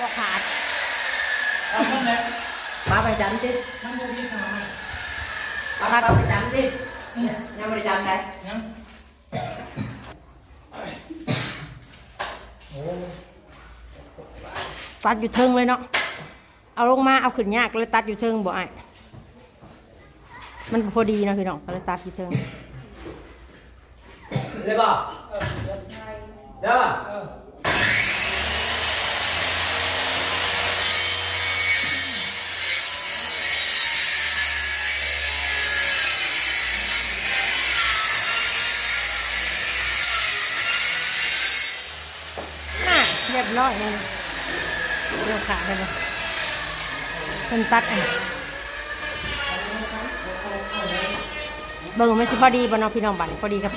บอกขาดเอาเท่านั้นมาไปจันสิมันโมบิทำไมมาไปจันสิยังไม่ได้จันไหนยังโอ้ตัดอยู่เทิงเลยเนาะ เอาลงมาเอาขึ้นยากเลยตัดอยู่เทิงบ่ไอ้ายมันพอดีเนาะพี่น้องก็เลยตัดอยู่เทิงเลยป่ะเด้อเอออะเรียบร้อยเลยเรียบขาดเลยเพิ่นตัดอะเบิ่งไม่สิพอดีบ่เนาะพี่น้องบัดนี้พอดีกับ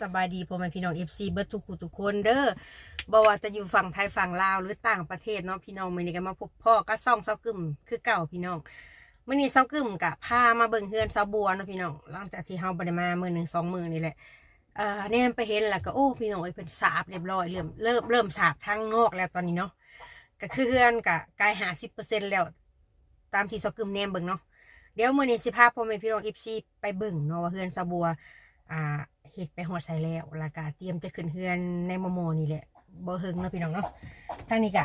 สบายดีพ่อแม่พี่น้อง FC เบิดทุกคู่ทุกคนเด้อบ่ว่าจะอยู่ฝั่งไทยฝั่งลาวหรือต่างประเทศเนาะพี่น้องมื้อนี้ก็มาพบพ่อก็ซ่องเซากึ่มคือเก่าพี่น้อง มื้อนี้เซากึ่มก็พามาเบิ่งเฮือนเซาบัวเนาะพี่น้องหลังจากที่เฮาบ่ได้มามื้อหนึ่งสองมื้อนี่แหละเอ่อเนี่ยไปเห็นแล้วก็โอ้พี่น้องเอ้ยเพิ่นสาบเรียบร้อยเริ่มเริ่มเริ่มสาบทางนอกแล้วตอนนี้เนาะก็คือเฮือนก็ใกล้50%แล้ว ตามที่เซากึ่มแนมเบิ่งเนาะเดี๋ยวมื้อนี้สิพาพ่อแม่พี่น้อง FC ไปเบิ่งเนาะว่าเฮือนเซาบัวอ่าเฮ็ดไปหอดใส่แล้วแล้วก็เตรียมจะขึ้นเฮือนในโมโมนี่แหละบ่เฮิงเนาะพี่น้องเนาะทางนี้ก็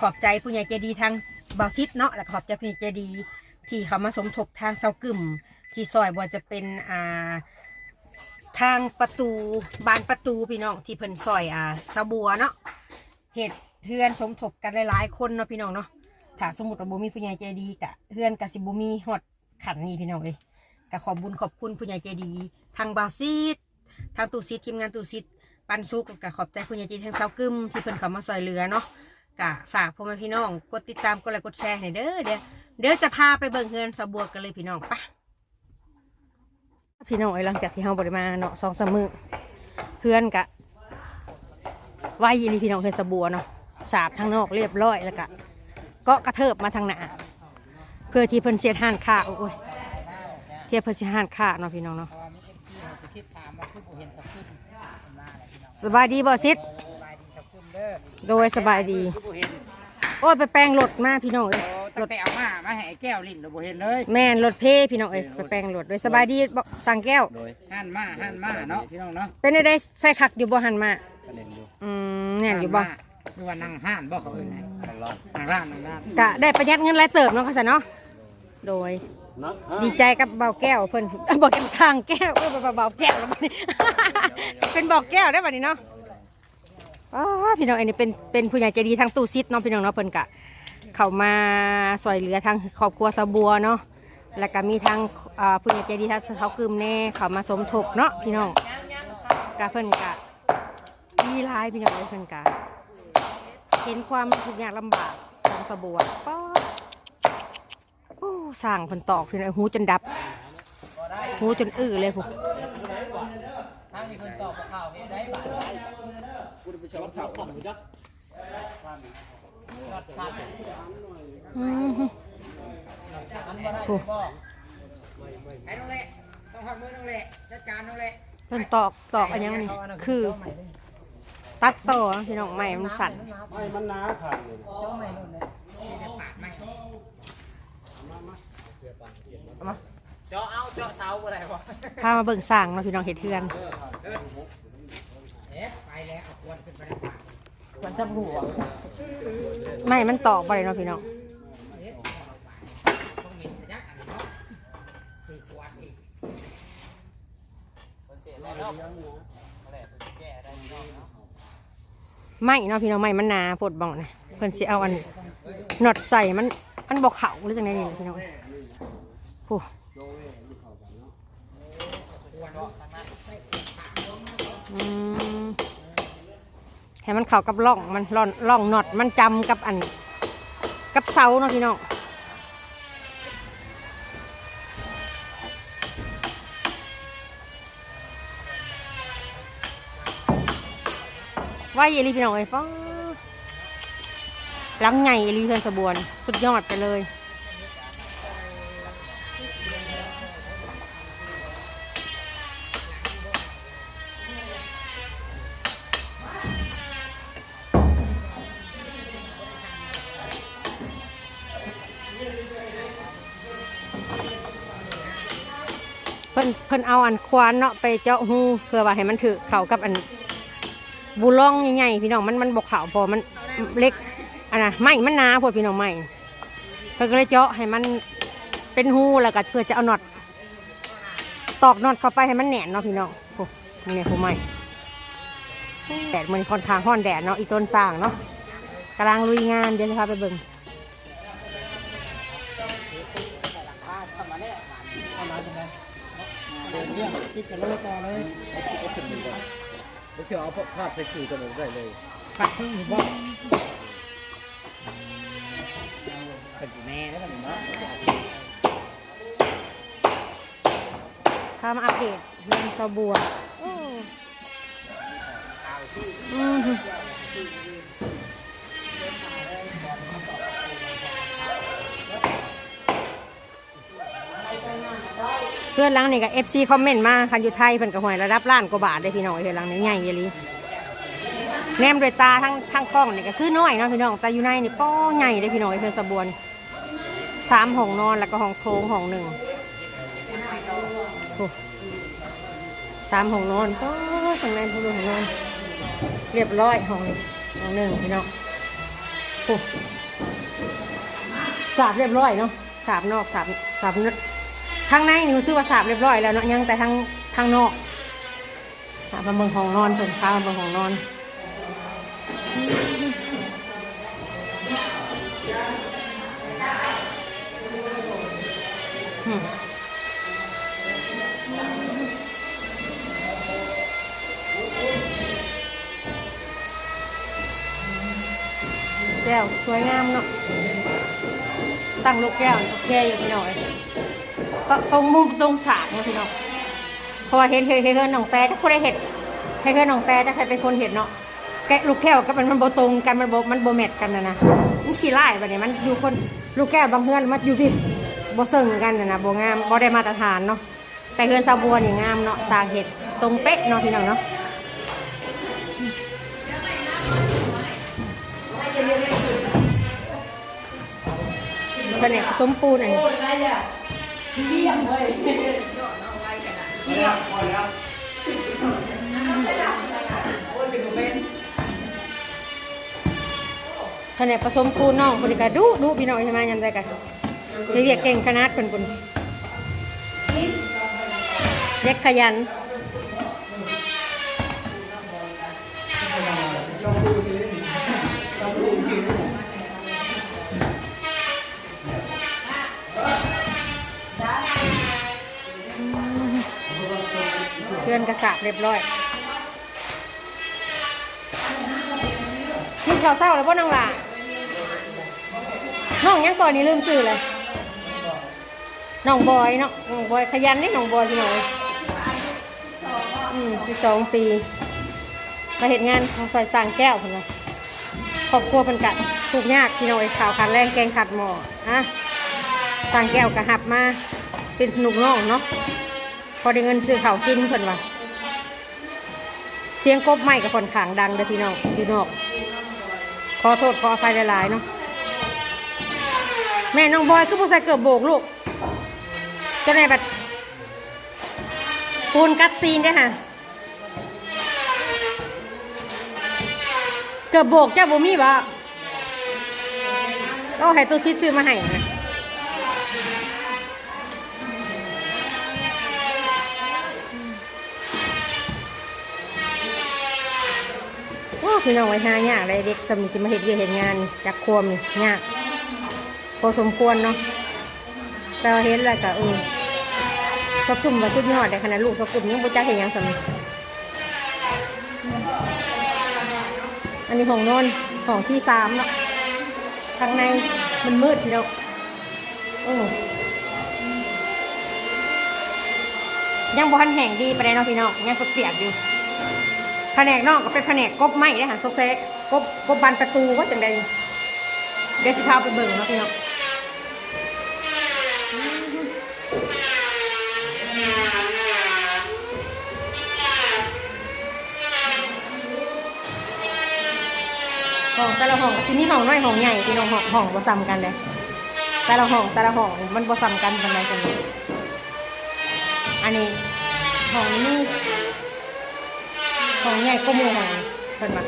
ขอบใจผู้ใหญ่ใจดีทางบาซิดเนาะแล้วขอบใจผู้ใหญ่ใจดี ที่เขามาสมทบทางเสากึ่มที่ซอยบ่ว่าจะเป็นอ่าทางประตูบานประตูพี่น้องที่เพิ่นซอยอ่าเสาบัวเนาะเฮ็ดเฮือนสมทบกันหลายๆคนเนาะพี่น้องเนาะถ้าสมมุติว่าบ่มีผู้ใหญ่ใจดีกะเฮือนก็สิบ่มีฮอดขันนี้พี่น้องเอ้ยก็ขอบบุญขอบคุณผู้ใหญ่ใจดี ทางบาวซีดทางตูซิดทีมงานตูซิดปันสุกก็ขอบใจผู้ใหญ่ใจทางเซากึมที่เพิ่นเข้ามาซอยเหลือเนาะก็ฝากพ่อแม่พี่น้องกดติดตามกดไลค์กดแชร์ให้เด้อเดี๋ยว เดี๋ยวจะพาไปเบิ่งเฮือนสะบัวกันเลยพี่น้องปะพี่น้องไอ้หลังจากที่เฮาบ่ได้มาเนาะสองสามมือเฮือนกะไหวยีหลีพี่น้องเฮือนสะบัวเนาะสาบทางนอกเรียบร้อยแล้วก็เกาะกระเทิบมาทางหน้าเพื่อที่เพิ่นเสียดห่านข้าโอ้ยเทียบเพนสิหานค่าเนาะพี่น้องเนาะพอมีเอฟซีไปคิดถามว่าคือผมเนสับาะพี่น้องสบายดีบ่ซิดสบายดีบขึ้นเด้อโดยสบายดี โอ้ยไปแปลงรถมาพี่น้องเอ้ยโอ้ตั้งแต่เอามามาให้ไอ้แก้วลิ้นเราบ่เห็นเลยแม่นรถเพพี่น้องเอ้ยไปแปลงรถโดยสบายดีบ่สั่งแก้ว โดยหันมาหันมาเนาะพี่น้องเนาะเป็นได้ใส่คักอยู่บ่หันมาประเด็นอยู่อืมแน่นอยู่บ่คือว่านั่งห้านบ่เขาเอิ้นไงนั่งร้านนั่งร้านนั่งร้านกะได้ประหยัดเงินหลายเติบเนาะค่ะซะเนาะโดยดีใจกับเบาแก้วเพิ่นเบาแก้วสร้างแก้วเออเบาเบาแก้วแล้วบัดนี้เป็นเบาแก้วได้บัดนี้เนาะ อ๋อพี่น้องอันนี้เป็นเป็นผู้ใหญ่ใจดีทางตู้ซิดเนาะพี่น้องเนาะเพิ่นกะเข้ามาซอยเหลือทางครอบครัวสะบัวเนาะแล้วก็มีทางผู้ใหญ่ใจดีทางเขากึมแน่เขามาสมทบเนาะพี่น้องกะเพิ่นกะมีลายพี่น้องเลยเพิ่นกะเห็นความทุกข์ยากลำบากของสะบัวป๊อโอ้สร้างเพิ่นตอกพี่น้องหูจนดับ หูจนอื้อเลยพวกางนี้เพิ่นตอบข่าวเฮ็ดได้บาทขาดอืมอันบ่ได้โอ้บ่ไอ้น้องเละต้องหัดมือน้องเละจัดการน้องเละเพิ่นตอกตอกอันยังนี่คือ ตัดต่อพี่น้องใหม่มันสั่นไม่มันหนาขาดเลยเจ้าใหม่นู่นเลยที่จะปาดไหม เจาะเอาเจาะเสาบ่ได้บ่พามาเบิ่งสร้างเนาะพี่น้องเห็ดเทือนเอ๊ะไปแล้วเอาควรขึ้นไปได้ปาดมันจะหัวไม่มันตอกบ่ได้เนาะพี่น้องเอ๊ะต้องมีพยักอันนี้เนาะคือควรอีกเสียแล้วเนาะแหละแก้ได้เนาะไม่เนาะพี่น้องไม่มันหนาปวดบ่องนะเพิ่นสิเอาอันหนอดใส่มันมันบ่เข้าหรือจังไดนี่พี่น้องผู้อื ให้มันเข้ากับร่องมันร่องร่องหนอดมันจำกับอัน กับเสาเนาะพี่น้องว่าเยลีพี่น้องเอ้ป้อล้ำไงเอลีเพื่อนสะบวน สุดยอดไปเลย เพิ่นเอาอันควานเนาะไปเจาะหูเพื่อว่าให้มันถือเข้ากับอันบูล่องใหญ่ๆพี่น้องมันมันบกข่าพอมันเล็กอันน่ะไม้มันนาพวดพี่น้องไม้เพิ่นก็เลยเจาะให้มันเป็นหูแล้วก็เพื่อจะเอาน็อตตอกน็อตเข้าไปให้มันแหนนเนาะพี่น้องโอ้นี่เนี่ยผู้ใหม่แดดมันค่อนข้างห้อนแดดเนาะอีต้นสร้างเนาะกำลังลุยงานเดี๋ยวจะพาไปเบิ่งเข้ามาจังได๋ เดินเยี่ยมคิดกันเลยต่อเลยไม่เชื่อเอาภาพใส่สื่อตัวหนึ่งได้เลยผักพึ่งบ่เป็นสิแม่แล้วกันเนาะพามาอัปเดตเรื่องชาวบัวอ้อืม พื่อนหลังนี่กับ FC คอมเมนต์มาคันอยู่ไทยเพิ่นก็หวยระดับล้านกว่าบาทได้พี่น้องเพื่อนหลังนี่ใหญ่เยลีแนมด้วยตาทั้งทั้งกล้องนี่ก็คือน้อยเนาะพี่น้องแต่อยู่ในนี่ป้อใหญ่เลยพี่น้องเพื่อนสะบวนสามห้องนอนแล้วก็ห้องโถงห้องหนึ่งสามห้องนอนก็ทางในห้องนอนห้องนอน เรียบร้อยห้องห้องหนึ่งพี่น้องสาบเรียบร้อยเนาะสาบนอกสาบสาบนึก ทางในนี่รู้สึกว่าสาบเรียบร้อยแล้วเนาะยังแต่ทางทางนอกสาบมาเมืองห้องนอนเพิ่นพามาเมืองห้องนอนแก้วสวยงามเนาะตั้งลูกแก้วโอเคอยู่พี่น้อย ตรงมุมตรงสากเนาะพี่น้องเพราะว่าเห็นเห็นเห็นเห็นน้องแต่ถ้าคนได้เห็ดให้เห็นน้องแต่ถ้าใครเป็นคนเห็ดเนาะแกะลูกแก้วก็มันมันโบตรงกันมันโบมันโบแมทกันนะนะมันขี้ไล่แบบนี้มันอยู่คนลูกแก้วบางเฮือนมันอยู่ที่โบเซิงกันนะนะโบงามโบได้มาตรฐานเนาะแต่เฮือนซาบัวนี่งามเนาะสางเห็ดตรงเป๊ะเนาะพี่น้องเนาะแผนกผสมปูนอันนี้ แผนกผสมปูนน้องคนนี้ก็ดุดุพี่น้องใช่ไหมยำใจกันเรียกเก่งขนาดคนคนเด็กขยัน นกระสาบเรียบร้อยกินข้าวเศร้าแล้วพ่อนังหล่ะน้องยังก่อนนี้ลืมชื่อเลยน้องบอยเนาะน้องบอยขยันนี่น้องบอยพี่น้อยอืมสิบสองปีมาเห็นงานของซอยสางแก้วคนละครอบครัวเป็นกัดถูกยากพี่น้อยข่าวขันแรงแกงขัดหมออะสางแก้วกระหับมาเป็นหนุกน้องเนาะพอได้เงินซื้อข้าวกินเพิ่นว่า เสียงกบไม้กับคนขางดังเด้อพี่น้องพี่นอกขอโทษขออภัยหลายๆเนาะแม่น้องบอยคือผู้ใส่เกือบโบกลูกจ้าในแบัดปูนกัดซีนเด้ค่ะเกือบโบกเจ้าบ่มีบ่เอาให้ตัวซิดซื้อมาให้นะ โอ้ พี่น้องไว้หายากเลยเด็กสมิสิมาเห็ดเยเห็นงานจากควมนี่ยากพอสมควรเนาะแต่ว่าเห็นแล้วก็เออสกุ่มมาสุดยอดแต่ขนาดลูกสกุ่มยังบ่จักเห็นยังสมิอันนี้ของนอนของที่สามเนาะข้างในมันมืดพี่น้องโอ้ยังบ่ทันแห้งดีไปเลยเนาะพี่น้องยังเปียกอยู่ นกนอกก็เป็นแผนกกบไม้นะฮะซกเซกกบกบบานประตูว่าจังใดเดี๋ยวสิพาไปเบิ่งเนาะพี่น้องห้องแต่ละห้องที่นี่ห้องน้อยห้องใหญ่พี่น้องห้องห้องบ่ซ้ำกันเลยแต่ละห้องแต่ละห้องมันบ่ซ้ำกันปานใดกันเลยอันนนี้ของนี่ ของใหญ่ก็มูของเพิ่นมา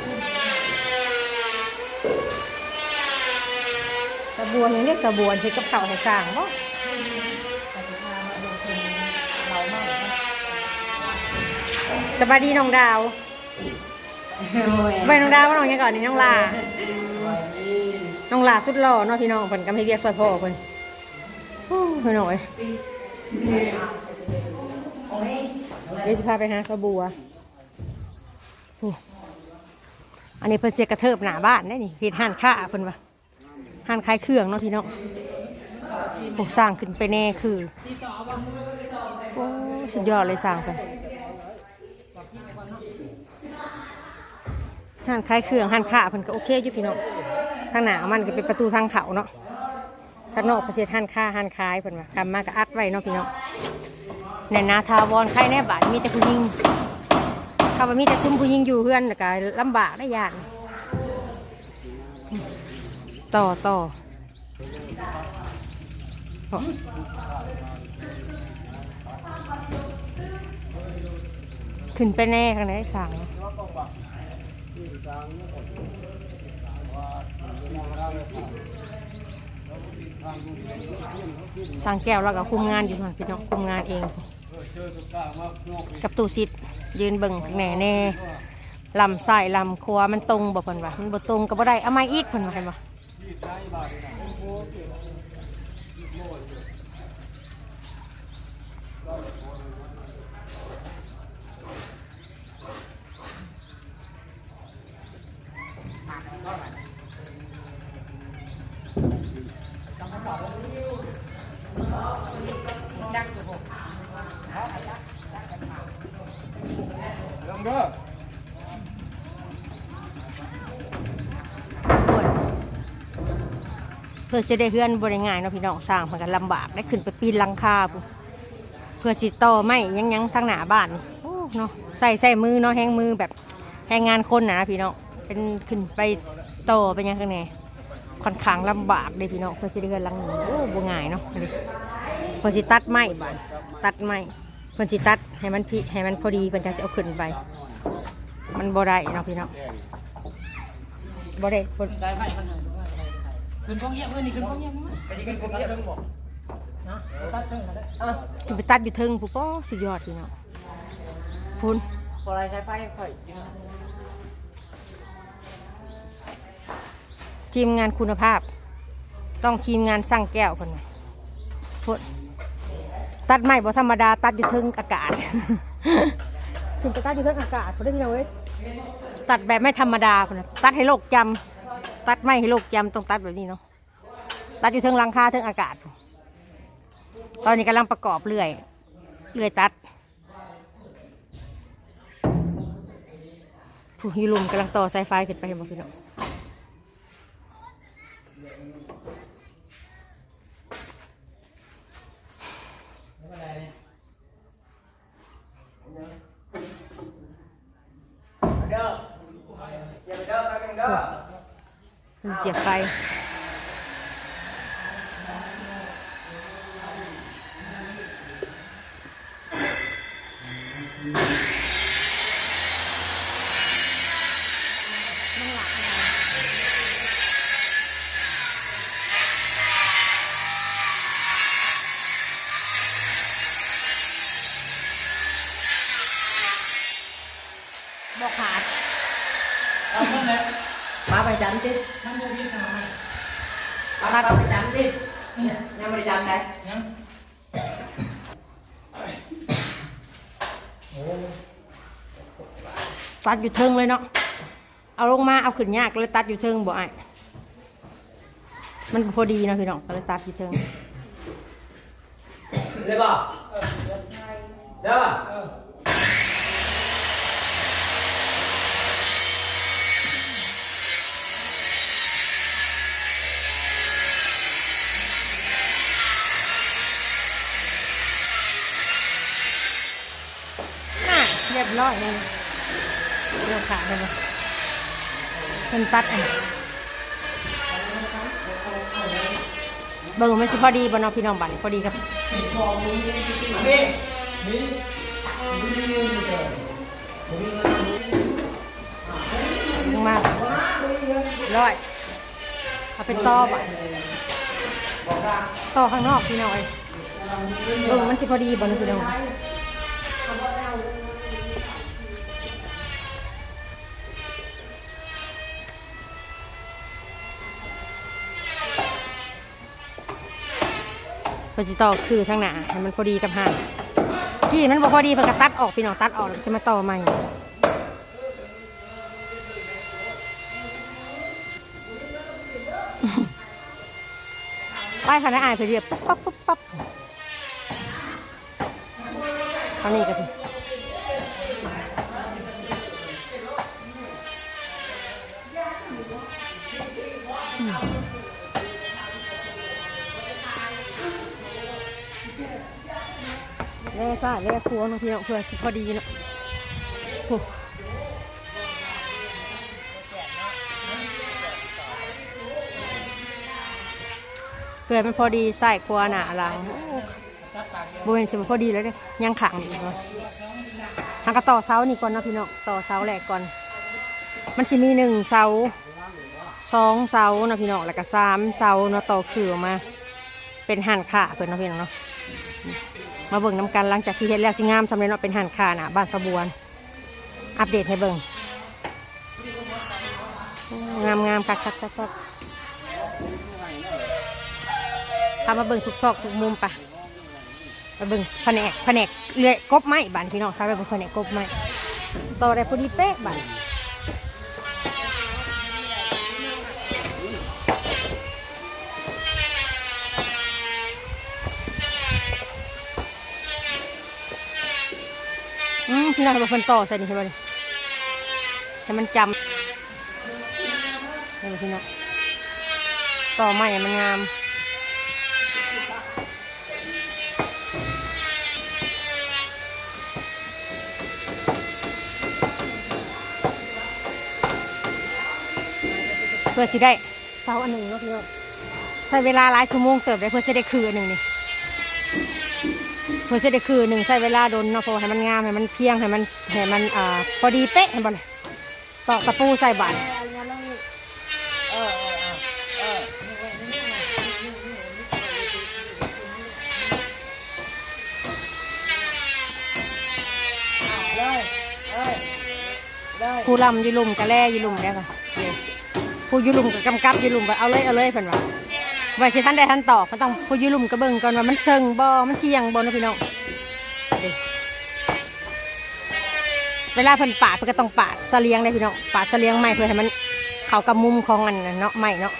สะบัวยังเรียกสะบัวที่กับเต่าให้สร้างบ่สบายดีน้องดาวไปน้องดาวว่าน้องยังก่อนนี่น้องลาน้องลาสุดหล่อเนาะพี่น้องเพิ่นกำให้เรียกซอยพ่อเพิ่นโอ้เพิ่นหน่อยเดี๋ยวสิพาไปหาสะบัวโอันนี้เพิ่นเสียกระเทิบหนาบ้านได้นี่เฮ็ดห้านค้าเพิ่นว่าห้านขายเครื่องเนาะพี่น้องโอ้สร้างขึ้นไปแน่คือโอ้สุดยอดเลยสร้างเพิ่นห้านขายเครื่องห้านค้าเพิ่นก็โอเคอยู่พี่น้องทางหนามันก็เป็นประตูทางเขาเนาะข้างนอกประเทศหันค่าหันคลายเพิ่นว่าทำมาก็อัดไว้เนาะพี่เนาะในนาทาวรใครแน่บาทมีแต่ผู้หญิง ถ้าว่ามีแต่ซุ่มผู้หญิงอยู่เพื่อนก็ลำบากได้ยากต่อต่อขึ้นไปแน่ข้างในสั่งสร้างแก้วแล้วก็คุมงานอยู่ส่วนพี่น้องคุมงานเอง กับตู้ซิด ยืนเบิ่งแหน่แน่ลำไส้ลำครัวมันตรงบ่เพิ่นว่ามันบ่ตรงก็บ่ได้เอาไม้อีกเพิ่นว่าเห็นบ่ พื่อจะได้เฮือนบ่ได้ง่ายเนาะพี่น้องสร้างมันก็ลำบากได้ขึ้นไปปีนหลังคาเพื่อสิต่อไม้ยังยังทางหน้าบ้านโอ้เนาะใส่ใส่มือเนาะแห้งมือแบบแห้งงานคนนะพี่น้องเป็นขึ้นไปโตไปยังข้างในค่อนข้างลำบากเลยพี่น้องเพื่อสิได้เฮือนหลังนี้โอ้บง่ายเนาะเพื่อสิตัดไม้บ้านตัดไม้เพื่อสิตัดให้มันพิให้มันพอดีเพื่อจะเอาขึ้นไป มันบ่ได้เนาะพี่น้องบ่ได้บ่ได้ ไหมมันขึ้นกองเยี่ยมเพื่อนนี่ขึ้นกองเยี่ยมมั้ยไปกินคนเดียวต้องบอกนะตัดเพิ่งมาได้เออจะไปตัดอยู่เทึงผู้ป้อสุดยอดพี่น้องพุ่นพอะไรใช้ไฟค่อยกินทีมงานคุณภาพ ต้องทีมงานสร้างแก้วคนน่ะพุ่นตัดไม้บ่ธรรมดาตัดอยู่เทึงอากาศถึงไปตัดอยู่เทึงอากาศพุ่นได้พี่น้องเว้ยตัดแบบไม่ธรรมดาพุ่นน่ะตัดให้โลกจำ ตัดไม้ให้ลูกจำต้องตัดแบบนี้เนาะตัดอยู่เทึงหลังคาเทึงอากาศ ตอนนี้กำลังประกอบเรื่อยเรื่อยตัดผู้ยูรุมกำลังต่อสายไฟขึ้นไปเห็นบ่พี่น้อง มันเสียบไฟบอกขาด เอาเพิ่งเลย มาไปจันจิมันโมบิทำไมมาไปจันจิเนี่ยยังไม่ได้จันไหนยังตัดอยู่เทิงเลยเนาะ เอาลงมาเอาขึ้นยากเลยตัดอยู่เทิงบ่ไอ้มันพอดีเนาะพี่น้องก็เลยตัดอยู่เทิงเลยป่ะเด้อ น่ะเร้อยเลยเรียบขาดเลยมันตัดอันเบิ่งมันสิพอดีบ่เนาะพี่น้องบัดนี้พอดีกับลงมาร้อยเอาเป็นต่อบ่ะต่อข้างนอกพี่น้อยเออมันสิพอดีบ่นะพี่น้อง พอสิต่อคือทางหนาให้มันพอดีกับหางกี่มันบ่พอดีเพื่อกตัดออกพี่น้องตัดออกแล้วจะมาต่อใหม่ป้ายคณะอายไปเรียบปั๊บปั๊บปั๊บปั๊บเอานี่กัน เล่ซ่าเล่ครัวน้องพี่น้องเพื่อสิพอดีเนาะเกิดมันพอดีใส่ครัวหนาหลังโบเห็นสิมันพอดีแล้วเด้ยังขังอีกเนาะทางก็ต่อเสานี่ก่อนนะพี่น้องต่อเสาแหลกก่อน มันสิมีหนึ่งเสาสองเสานะพี่น้องแล้วก็สามเสาเนาะต่อคืออมา เป็นหันขาเพิ่อนนะพี่น้องเนาะ มาเบิ่งน้ำกันหลังจากที่เฮ็ดแล้วสิงามสำเร็จเนาะเป็นหันคาน่ะบ้านสะบวน อัปเดตให้เบิ่งงามงามคักคักคักคักพามาเบิ่งทุกซอกทุกมุมปะมาเบิ่งแผนกแผนกเลื่อยกบไม้บ้านพี่น้องครับไปเบิ่งแผนกกบไม้ต่อได้พอดีเป๊ะบ้าน พี่น้องบอกเพิ่นต่อใส่นี่ใช่ไหมให้มันจำนี่พี่น้องต่อไม้ให้มันงามเพื่อจะได้เสาอันหนึ่งเนาะพี่น้องใช้เวลาหลายชั่วโมงเติบได้เพื่อจะได้คืออันหนึ่งนี่ เพื่อจะได้คือหนึ่งใช้เวลาโดนเนาะเพราะให้มันงามให้มันเพียงให้มันให้มันอ่าพอดีเป๊ะให้มันตอกตะปูใส่บาตรผู้ลำยืลุมกะแล่ยืลุมได้ค่ะผู้ยืลุมกับกำกับยืลุมไปเอาเลยเอาเลยเพิ่นว่า ไว้สิท่านได้ท่านตอบก็ต้องผู้ยืลุมกระเบิ่งก่อนว่ามันเชิงบ่มันเที่ยงบ่นะพี่น้องเวลาเพิ่นปาดเพิ่นก็ต้องปาดเสลียงได้พี่น้องปาดเสลียงไม้เพื่อให้มันเข้ากับมุมของอันเนาะไม้เนาะ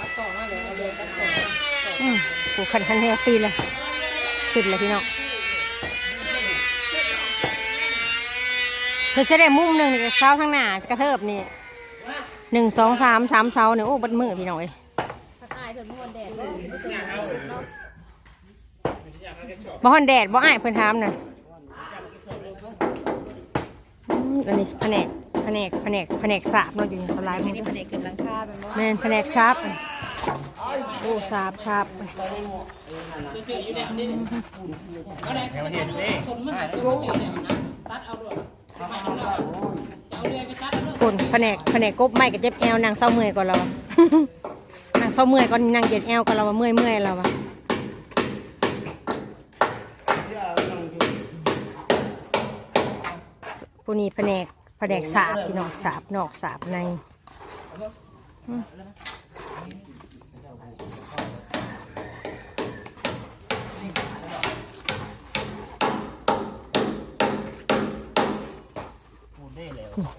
ผู้ขันขันเฮลปีเลยขึ้นเลยพี่น้องเธอจะได้มุมหนึ่งนี่เสาข้างหน้ากระเทิบนี่หนึ่งสองสามสามเสาเนี่ยโอ้บัดมือพี่น้องเอ้ บ่ฮอนแดดบ่อ้ายเพิ่นถามน่ะอืมอันนี้แผนกแผนกแผนกแผนกสาบเนาะอยู่ในสไลด์นี่แผนกขึ้นหลังคาเป็นบ่แม่นแผนกสาบโอ้สาบสาบคนแผนกแผนกกบไม้กับเจ็บแอวนางเศร้าเมื่อยก่อนเราอะนางเศร้าเมื่อยก่อนนางเจ็บแอวก่อนเราว่าเมื่อยเมื่อยเราอะ ผู้นี้แผนกแผนกสาบพี่น้องสาบนอกสาบในอืม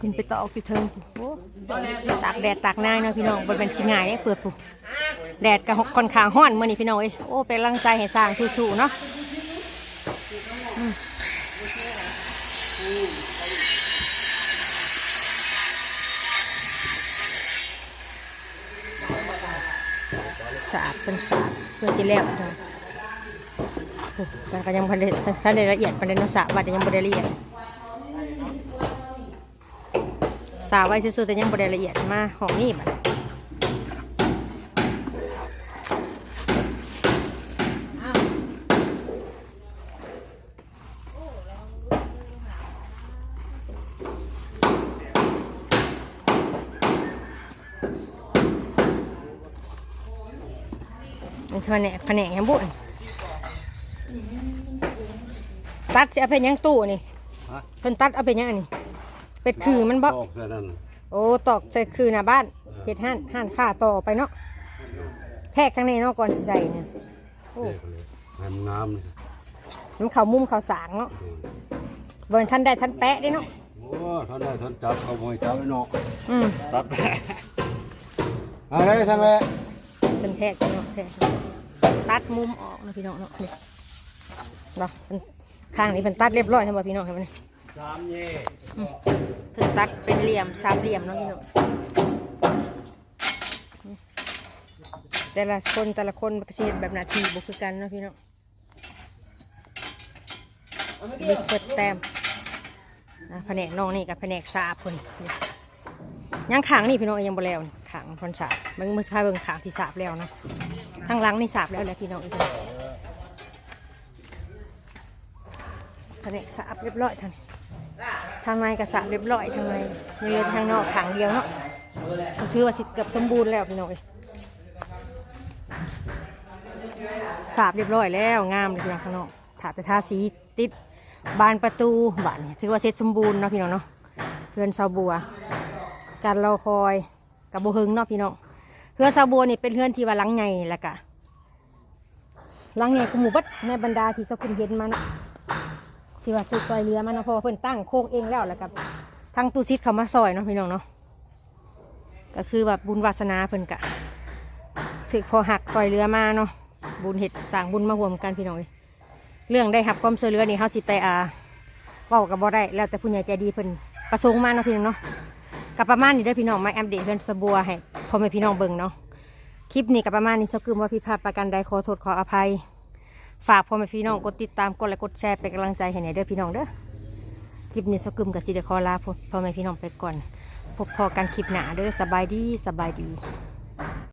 ขึ้นไปต่ออยู่เทิงโอ้ตากแดดตากหน้าเนาะพี่น้องบนเป็นชิง่ายได้เปิดปุ๊บแดดก็ค่อนข้างห้อนเมื่อนี้พี่น้องเอ้โอ้เป็นกำลังใจให้สร้างสู้ๆเนาะ สาบเป็นสาบเพื่อที่แล้วจ้ะโอ้แต่ก็ยังพันเดถ้าในละเอียดพันได้เนาะสาบว่าจะยังบริละเอียดสาบไว้ซื่อๆแต่ยังบริละเอียดมาห้องนี้มัน แผนกแผนกแฮมบุญตัดสิเอาเป็นหยังตู้นี่ฮะ เพิ่นตัดเอาเป็นหยังอันนี่เป็ดคือมันบ่ตอกใส่นั่นโอ้ตอกใส่คือหน้าบ้านเฮ็ดห้านห้านค่าต่อไปเนาะแทกข้างในเนาะก่อนสิใส่เนี่ยโอ้เด็กเลยให้มันงามนี่มันเข้ามุมเข้าสางเนาะบ่ทันได้ทันแปะเด้เนาะโอ้ท่านได้ท่านจับเขาบ่ให้จับไอ้นอกอืมตัดอะไรสั่นแหละเป็นแทกเนาะแทก ตัดมุมออกนะพี่น้องเนาะนี่เนาะเพิ่นข้างนี้เพิ่นตัดเรียบร้อยใช่บ่พี่น้องเห็นบ่นี่สามเย่เพิ่นตัดเป็นเหลี่ยมสามเหลี่ยมเนาะพี่น้องแต่ละคนแต่ละคนมันก็สิเฮ็ดแบบนาทีบ่คือกันเนาะพี่น้องบิ๊กเปิดแต้มอะแผนกน้องนี่กับแผนกสาบเพิ่นนี่ยังขางนี่พี่น้องยังบ่แล้วขางพนสาบเบิ่งมือพาเบิ่งขางที่สาบแล้วนะ ทางหลังนี่สาบแล้วแหละพี่น้องอีกแล้วแผนกสาบเรียบร้อยทางนี้ทางในกระสาบเรียบร้อยทางในมีทางนอกขังเดียวเนาะก็ถือว่าสิเกือบสมบูรณ์แล้วพี่น้องเอ้ยสาบเรียบร้อยแล้วงามเลยพี่น้องข้างนอกถาแต่ทาสีติดบานประตูบานนี่ถือว่าเสร็จสมบูรณ์เนาะพี่น้องเนาะเพื่อนเสาบัวการรอคอยกับโบเฮงเนาะพี่น้อง เพื่อนสาบัวนี่เป็นเพื่อนที่ว่าหลังใหญ่แหละกะหลังใหญ่กุหมู่บัดในบรรดาที่เจ้าคุณเห็นมาเนาะที่ว่าสุดซอยเรือมันะเพราะว่าเพิ่นตั้งโค้งเองแล้วแล้วกับทางตู้ซิดเขามาซอยเนาะพี่น้องเนาะก็คือแบบบุญวาสนาเพิ่นกะถึกพอหักซอยเรือมาเนาะบุญเห็ดสร้างบุญมาห่วมกันพี่น้องเรื่องได้หับความช่วยเหลือนี่เขาสิไปอ่าเว้ากับบ่ได้แล้วแต่ผู้ใหญ่ใจดีเพิ่นประสงค์มาเนาะพี่น้องเนาะ กับประมาณนี้เด้อพี่น้องมาอัปเดตเพื่อนสบัวให้พ่อแม่พี่น้องเบิ่งเนาะคลิปนี้กับประมาณนี้สกึมว่าพี่พาพประกันใดขอโทษขออภัย ฝากพ่อแม่พี่น้องกดติดตามกดไลค์กดแชร์เป็นกำลังใจให้หน่อยเด้อพี่น้องเด้อคลิปนี้สกึมกับซีเดคอลาพ่อพ่อแม่พี่น้องไปก่อนพบพอกันคลิปหน้าเด้อสบายดีสบายดี